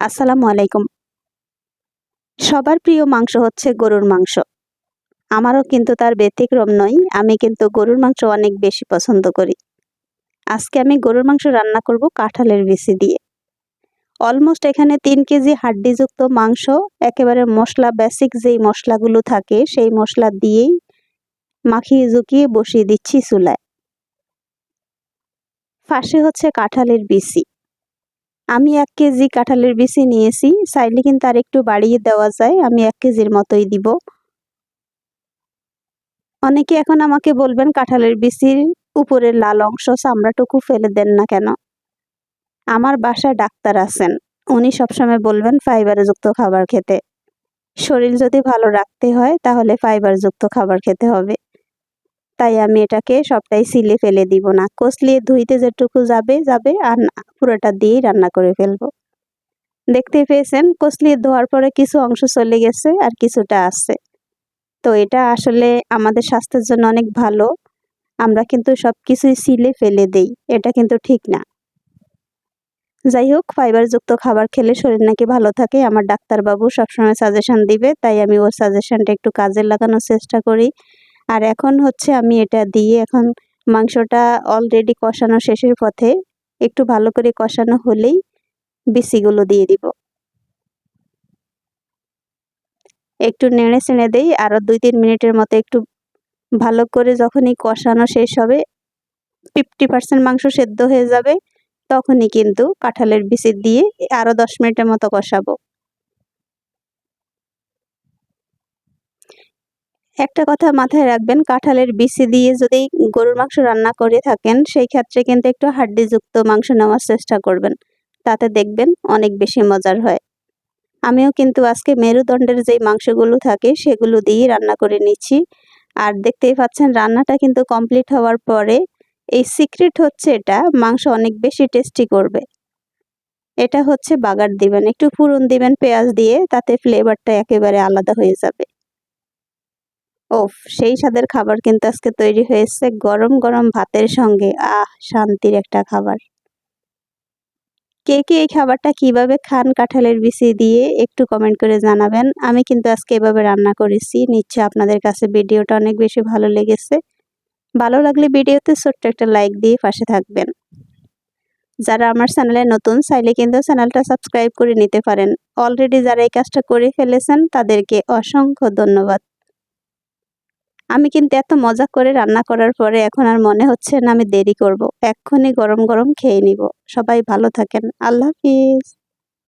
আসসালামু আলাইকুম। সবার প্রিয় মাংস হচ্ছে গরুর মাংস। আমারও কিন্তু তার ব্যতিক্রম নয়, আমি কিন্তু গরুর মাংস অনেক বেশি পছন্দ করি। আজকে আমি গরুর মাংস রান্না করব কাঁঠালের বিচি দিয়ে। অলমোস্ট এখানে তিন কেজি হাড্ডিযুক্ত মাংস, একেবারে মশলা বেসিক যেই মশলাগুলো থাকে, সেই মশলা দিয়েই মাখিয়ে জুকিয়ে বসিয়ে দিচ্ছি চুলায়। ফাঁসে হচ্ছে কাঁঠালের বিচি আমি এক কেজি কাঁঠালের বিচি নিয়েছি, চাইলে কিন্তু আর একটু বাড়িয়ে দেওয়া যায়, আমি এক কেজির মতোই দিব। অনেকে এখন আমাকে বলবেন কাঁঠালের বিচির উপরের লাল অংশ চামড়াটুকু ফেলে দেন না কেন? আমার বাসায় ডাক্তার আছেন, উনি সবসময় বলবেন ফাইবারযুক্ত খাবার খেতে। শরীর যদি ভালো রাখতে হয়, তাহলে ফাইবারযুক্ত খাবার খেতে হবে। তাই আমি এটাকে সবটাই সিলে ফেলে দিব না। কষলিয়ে ধুইতে যেটুকু যাবে যাবে, আর পুরোটা দিয়েই রান্না করে ফেলব। দেখতে পেয়েছেন? কষলিয়ে ধোয়ার পরে কিছু অংশ চলে গেছে আর কিছুটা আছে। তো এটা আসলে আমাদের স্বাস্থ্যের জন্য অনেক ভালো। আমরা কিন্তু সব কিছুই সিলে ফেলে দেই। এটা কিন্তু ঠিক না। যাই হোক, ফাইবারযুক্ত খাবার খেলে শরীর নাকি ভালো থাকে। আমার ডাক্তারবাবু সবসময় সাজেশন দিবে, তাই আমি ওর সাজেশনটা একটু কাজে লাগানোর চেষ্টা করি। আর এখন হচ্ছে আমি এটা দিয়ে এখন মাংসটা অলরেডি কষানো শেষের পথে একটু ভালো করে কষানো হলেই বিসিগুলো দিয়ে দিব। একটু নেড়ে চেড়ে দেই আরও দুই তিন মিনিটের মতো একটু ভালো করে যখনই কষানো শেষ হবে ফিফটি পার্সেন্ট মাংস সেদ্ধ হয়ে যাবে, তখনই কিন্তু কাঁঠালের বিচি দিয়ে আরও দশ মিনিটের মতো কষাবো। একটা কথা মাথায় রাখবেন, কাঁঠালের বিচি দিয়ে যদি গরুর মাংস রান্না করে থাকেন, সেই ক্ষেত্রে কিন্তু একটু হাড্ডিযুক্ত মাংস নেওয়ার চেষ্টা করবেন। তাতে দেখবেন অনেক বেশি মজার হয়। আমিও কিন্তু আজকে মেরুদণ্ডের যেই মাংসগুলো থাকে, সেগুলো দিয়েই রান্না করে নিচ্ছি। আর দেখতেই পাচ্ছেন, রান্নাটা কিন্তু কমপ্লিট হওয়ার পরে এই সিক্রেট হচ্ছে এটা, মাংস অনেক বেশি টেস্টি করবে। এটা হচ্ছে বাগার দিবেন, একটু ফুরন দিবেন পেঁয়াজ দিয়ে, তাতে ফ্লেভারটা একেবারে আলাদা হয়ে যাবে। ওফ, সেই স্বাদের খাবার কিন্তু আজকে তৈরি হয়েছে গরম গরম ভাতের সঙ্গে। আহ, শান্তির একটা খাবার। কে কে এই খাবারটা কীভাবে খান কাঁঠালের বিচি দিয়ে একটু কমেন্ট করে জানাবেন। আমি কিন্তু আজকে এভাবে রান্না করেছি। নিশ্চয় আপনাদের কাছে ভিডিওটা অনেক বেশি ভালো লেগেছে। ভালো লাগলে ভিডিওতে ছোট্ট একটা লাইক দিয়ে পাশে থাকবেন। যারা আমার চ্যানেলে নতুন, চাইলে কিন্তু চ্যানেলটা সাবস্ক্রাইব করে নিতে পারেন। অলরেডি যারা এই কাজটা করে ফেলেছেন, তাদেরকে অসংখ্য ধন্যবাদ। আমি কিন্তু এত মজা করে রান্না করার পরে এখন আর মনে হচ্ছে না আমি দেরি করব। এক্ষুনি গরম গরম খেয়ে নিব। সবাই ভালো থাকেন। আল্লাহ হাফিজ।